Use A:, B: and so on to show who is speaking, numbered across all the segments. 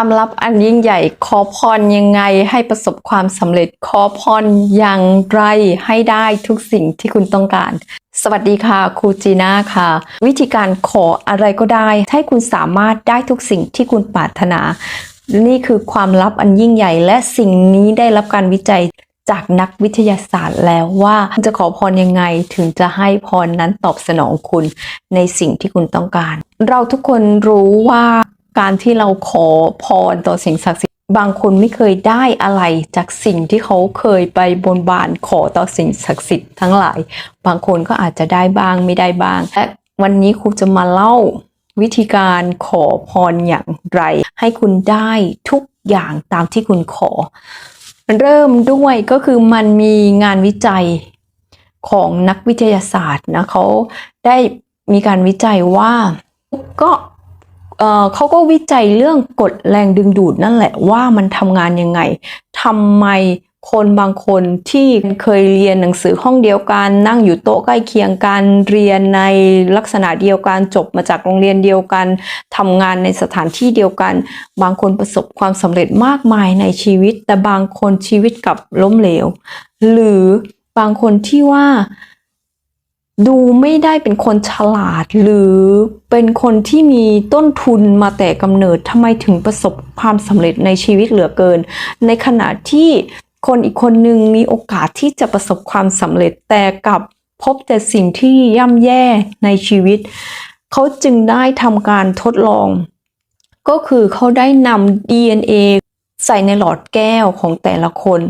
A: ความลับอันยิ่งใหญ่ ขอพรยังไงให้ประสบความสำเร็จ ขอพรอย่างไรให้ได้ทุกสิ่งที่คุณต้องการ สวัสดีค่ะครูจีน่าค่ะ วิธีการขออะไรก็ได้ ให้คุณสามารถได้ทุกสิ่งที่คุณปรารถนา นี่คือความลับอันยิ่งใหญ่ และสิ่งนี้ได้รับการวิจัยจากนักวิทยาศาสตร์แล้วว่าจะขอพรยังไงถึงจะให้พรนั้นตอบสนองคุณในสิ่งที่คุณต้องการ เราทุกคนรู้ว่า การที่เราขอพรต่อสิ่งศักดิ์สิทธิ์บางคนไม่เคยได้อะไรจากสิ่งที่เขาเคยไปบนบานขอต่อสิ่งศักดิ์สิทธิ์ทั้งหลาย บางคนก็อาจจะได้บ้างไม่ได้บ้างและวันนี้ครูจะมาเล่าวิธีการขอพรอย่างไร ให้คุณได้ทุกอย่างตามที่คุณขอ เริ่มด้วยก็คือมันมีงานวิจัยของนักวิทยาศาสตร์นะเขาได้มีการวิจัยว่าก็ เขาก็วิจัยเรื่องกฎแรงดึงดูดนั่นแหละว่ามันทำงานยังไงทำไมคนบางคนที่เคยเรียนหนังสือห้องเดียวกัน นั่งอยู่โต๊ะใกล้เคียงกันเรียนในลักษณะเดียวกันจบมาจากโรงเรียนเดียวกันทำงานในสถานที่เดียวกัน บางคนประสบความสำเร็จมากมายในชีวิต แต่บางคนชีวิตกลับล้มเหลว หรือบางคนที่ว่า ดูไม่ได้เป็นคนฉลาด หรือเป็นคนที่มีต้นทุนมาแต่กำเนิดทำไมถึงประสบความสำเร็จในชีวิตเหลือเกิน ในขณะที่คนอีกคนหนึ่งมีโอกาสที่จะประสบความสำเร็จแต่กับพบแต่สิ่งที่ย่ำแย่ในชีวิต เขาจึงได้ทำการทดลอง ก็คือเขาได้นำ DNA ใส่ในหลอดแก้วของแต่ละคน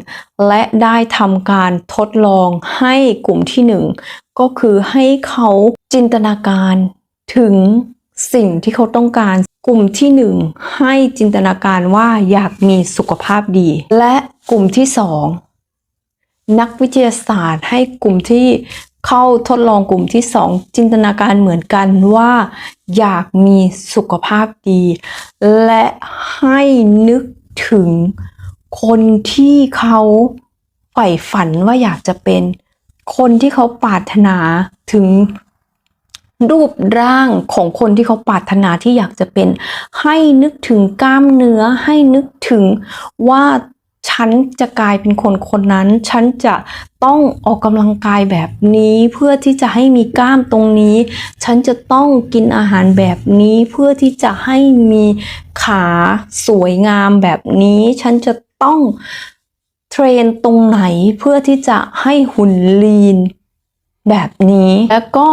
A: และได้ทำการทดลองให้กลุ่มที่หนึ่งก็คือให้เขาจินตนาการถึงสิ่งที่เขาต้องการกลุ่มที่หนึ่งให้จินตนาการว่าอยากมีสุขภาพดี และกลุ่มที่สองนักวิทยาศาสตร์ให้กลุ่มที่เข้าทดลองกลุ่มที่สองจินตนาการเหมือนกันว่า อยากมีสุขภาพดี และให้นึก ถึงคนที่เขาใฝ่ฝันว่าอยากจะเป็น คนที่เขาปรารถนาถึงรูปร่างของคนที่เขาปรารถนาที่อยากจะเป็น ให้นึกถึงกล้ามเนื้อให้นึกถึงว่า ฉันจะกลายเป็นคนคนนั้น ฉันจะต้องออกกำลังกายแบบนี้เพื่อที่จะให้มีกล้ามตรงนี้ ฉันจะต้องกินอาหารแบบนี้เพื่อที่จะให้มีขาสวยงามแบบนี้ ฉันจะต้องเทรนตรงไหนเพื่อที่จะให้หุ่นลีนแบบนี้ แล้วก็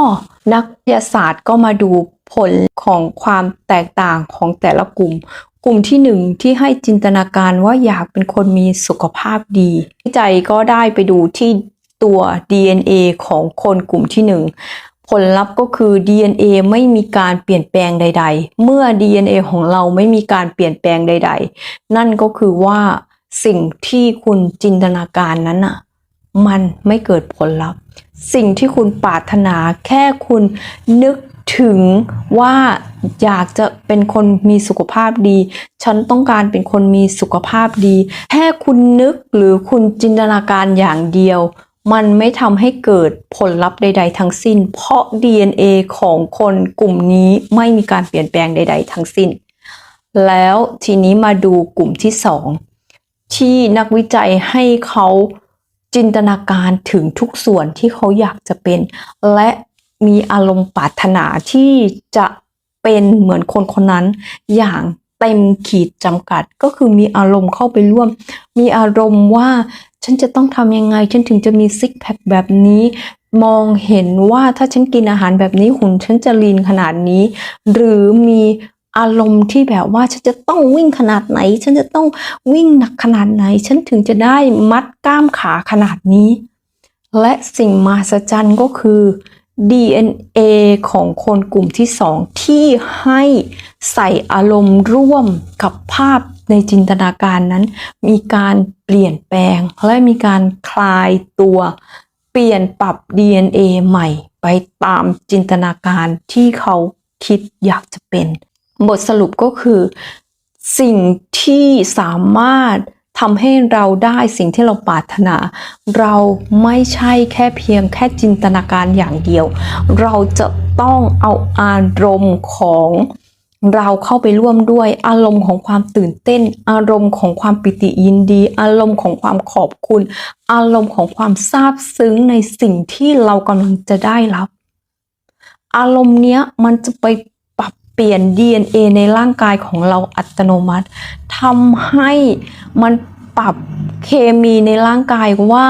A: นักวิทยาศาสตร์ก็มาดูผลของความแตกต่างของแต่ละกลุ่ม กลุ่มที่หนึ่งที่ให้จินตนาการว่าอยากเป็นคนมีสุขภาพดีวิจัยก็ได้ไปดูที่ตัว DNA ของคนกลุ่มที่หนึ่งผลลัพธ์ก็คือ DNA ไม่มีการเปลี่ยนแปลงใด ๆ เมื่อ DNA ของเราไม่มีการเปลี่ยนแปลงใด ๆ นั่นก็คือว่าสิ่งที่คุณจินตนาการนั้นน่ะมันไม่เกิดผลลัพธ์ สิ่งที่คุณปรารถนาแค่คุณนึก ถึงว่าอยากจะเป็นคนมีสุขภาพดี ฉันต้องการเป็นคนมีสุขภาพดี แค่คุณนึกหรือคุณจินตนาการอย่างเดียว มันไม่ทำให้เกิดผลลัพธ์ใด ๆ ทั้งสิ้น เพราะ DNA ของคนกลุ่มนี้ไม่มีการเปลี่ยนแปลงใด ๆ ทั้งสิ้น แล้วทีนี้มาดูกลุ่มที่สองที่นักวิจัยให้เขาจินตนาการถึงทุกส่วนที่เขาอยากจะเป็น และ มีอารมณ์ปรารถนาที่จะเป็นเหมือนคนคนนั้นอย่างเต็มขีดจำกัดก็คือมีอารมณ์เข้าไปร่วม มีอารมณ์ว่าฉันจะต้องทำยังไง ฉันถึงจะมีซิกแพคแบบนี้ มองเห็นว่าถ้าฉันกินอาหารแบบนี้หุ่นฉันจะลีนขนาดนี้ หรือมีอารมณ์ที่แบบว่าฉันจะต้องวิ่งขนาดไหน ฉันจะต้องวิ่งหนักขนาดไหน ฉันถึงจะได้มัดกล้ามขาขนาดนี้ และสิ่งมหัศจรรย์ก็คือ DNA ของคนกลุ่มที่สองที่ให้ใส่อารมณ์ร่วมกับภาพในจินตนาการนั้น มีการเปลี่ยนแปลง และมีการคลายตัว เปลี่ยนปรับ DNA ใหม่ไปตามจินตนาการที่เขาคิดอยากจะเป็น บทสรุปก็คือ สิ่งที่สามารถ ทำให้เราได้สิ่งที่เราปรารถนา เราไม่ใช่แค่เพียงแค่จินตนาการอย่างเดียว เราจะต้องเอาอารมณ์ของเราเข้าไปร่วมด้วยอารมณ์ของความตื่นเต้น อารมณ์ของความปิติยินดี อารมณ์ของความขอบคุณ อารมณ์ของความซาบซึ้งในสิ่งที่เรากำลังจะได้รับ อารมณ์เนี้ยมันจะไปปรับเปลี่ยน DNA ในร่างกายของเราอัตโนมัติ ทำให้มันปรับเคมีในร่างกายว่า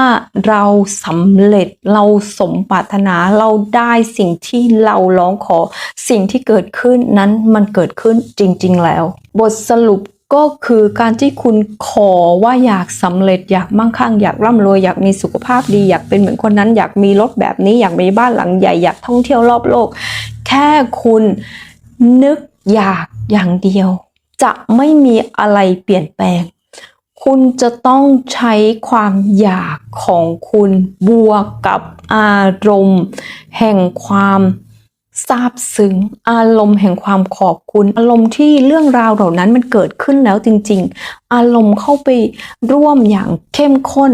A: เราสำเร็จเราสมปรารถนาเราได้สิ่งที่เราร้องขอสิ่งที่เกิดขึ้นนั้นมันเกิดขึ้นจริง ๆ แล้ว บทสรุปก็คือการที่คุณขอว่าอยากสำเร็จอยากมั่งคั่งอยากร่ำรวยอยากมีสุขภาพดีอยากเป็นเหมือนคนนั้น อยากมีรถแบบนี้ อยากมีบ้านหลังใหญ่อยากท่องเที่ยวรอบโลก แค่คุณนึกอยากอย่างเดียว จะไม่มีอะไรเปลี่ยนแปลง คุณจะต้องใช้ความอยากของคุณบวกกับอารมณ์ แห่งความซาบซึ้งอารมณ์แห่งความขอบคุณ อารมณ์ที่เรื่องราวเหล่านั้นมันเกิดขึ้นแล้วจริง ๆ อารมณ์เข้าไปร่วมอย่างเข้มข้น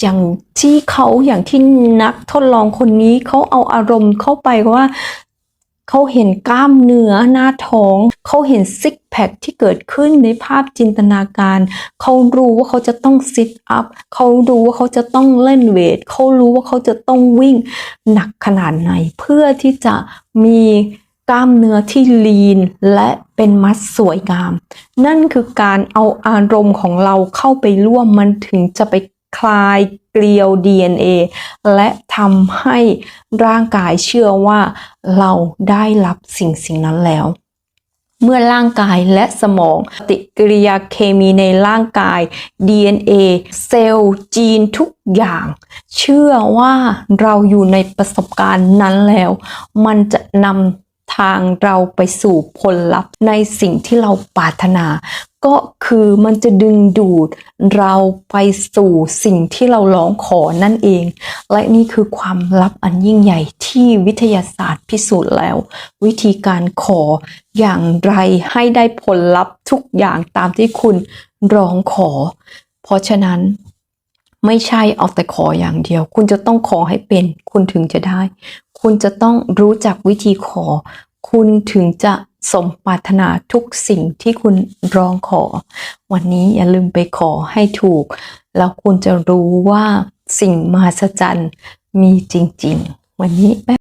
A: อย่างที่เขาอย่างที่นักทดลองคนนี้เขาเอาอารมณ์เข้าไปว่า เขาเห็นกล้ามเนื้อหน้าท้อง เขาเห็นซิกแพคที่เกิดขึ้นในภาพจินตนาการ เขารู้ว่าเขาจะต้องซิทอัพ เขารู้ว่าเขาจะต้องเล่นเวท เขารู้ว่าเขาจะต้องวิ่งหนักขนาดไหน เพื่อที่จะมีกล้ามเนื้อที่ลีนและเป็นมัดสวยงาม นั่นคือการเอาอารมณ์ของเราเข้าไปร่วมมันถึงจะไป คลายเกลียว DNA และทำให้ร่างกายเชื่อว่าเราได้รับสิ่งสิ่งนั้นแล้ว เมื่อร่างกายและสมองปฏิกิริยาเคมีในร่างกาย DNA เซลล์จีนทุกอย่าง เชื่อว่าเราอยู่ในประสบการณ์นั้นแล้ว มันจะนำ ทางเราไปสู่ผลลัพธ์ในสิ่งที่เราปรารถนา ก็คือมันจะดึงดูดเราไปสู่สิ่งที่เราร้องขอนั่นเอง และนี่คือความลับอันยิ่งใหญ่ที่วิทยาศาสตร์พิสูจน์แล้ว วิธีการขออย่างไรให้ได้ผลลัพธ์ทุกอย่างตามที่คุณร้องขอ เพราะฉะนั้น ไม่ใช่เอาแต่ขออย่างเดียว คุณจะต้องขอให้เป็น คุณถึงจะได้ คุณจะต้องรู้จักวิธีขอ คุณถึงจะสมปรารถนาทุกสิ่งที่คุณร้องขอ วันนี้อย่าลืมไปขอให้ถูก แล้วคุณจะรู้ว่าสิ่งมหัศจรรย์มีจริง ๆ วันนี้